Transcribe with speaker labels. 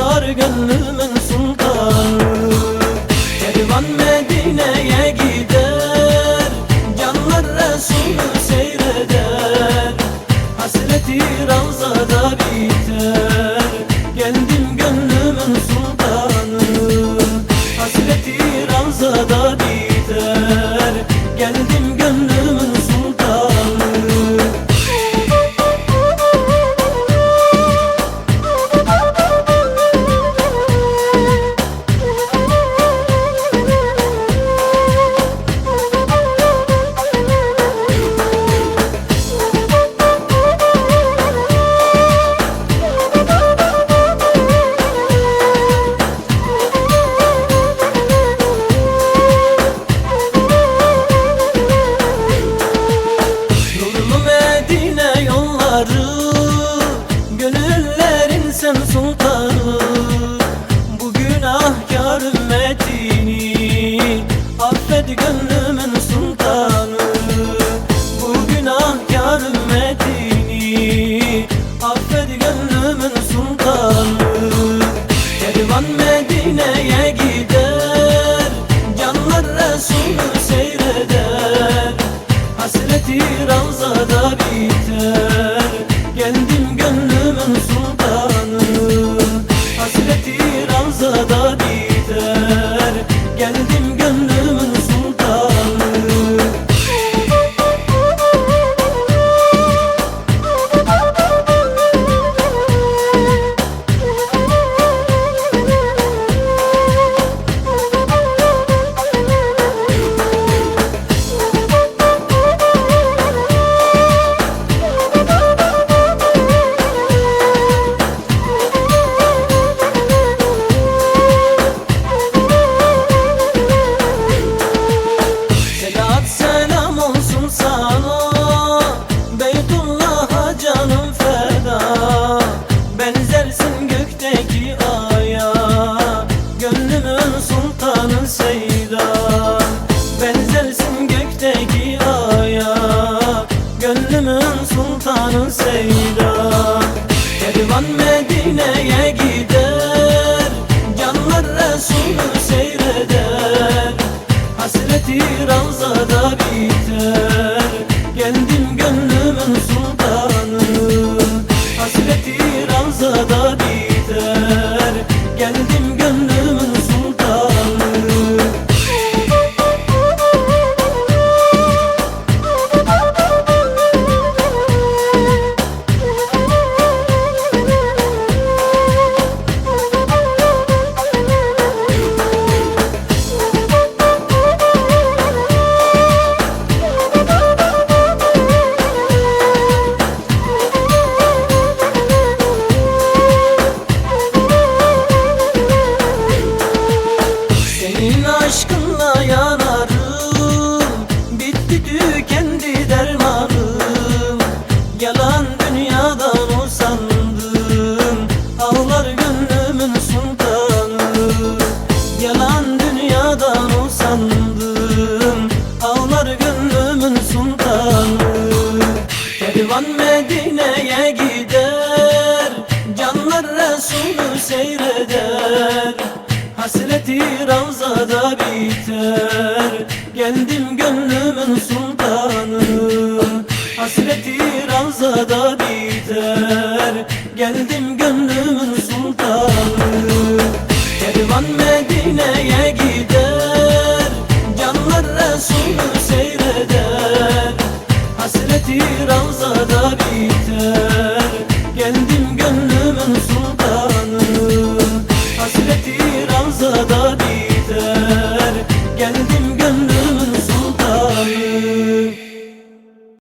Speaker 1: gönlümün sultanı Kervan Medine'ye gider Canlar Resulü seyreder. Hasreti Ravza'da biter Geldim gönlümün sultanı. Hasreti Ravza'da biter Geldim gönlümün Sen sultanı Bu günahkar ümmetini Affet gönlümün sultanı. Bu günahkar ümmetini Affet gönlümün sultanı. Kervan Medine'ye gider Canlar Resulü seyreder. Hasreti Ravza'da biter biter Geldim Hasreti Ravza'da biter. Geldim gönlümün sultanı. Hasreti Ravza'da biter. Geldim gönlümün Yalan dünyadan usandım Ağlar gönlümün sultanı. Yalan dünyadan usandım Ağlar gönlümün sultanı. Kervan Medine'ye gider Canlar Resulü seyreder. Hasreti Ravza'da biter Geldim gönlümün sultanı Hasreti Ravza'da biter. Geldim gönlümün sultanı. Kervan Medine'ye gider. Canlar Resulü seyreder. Hasreti Ravza'da biter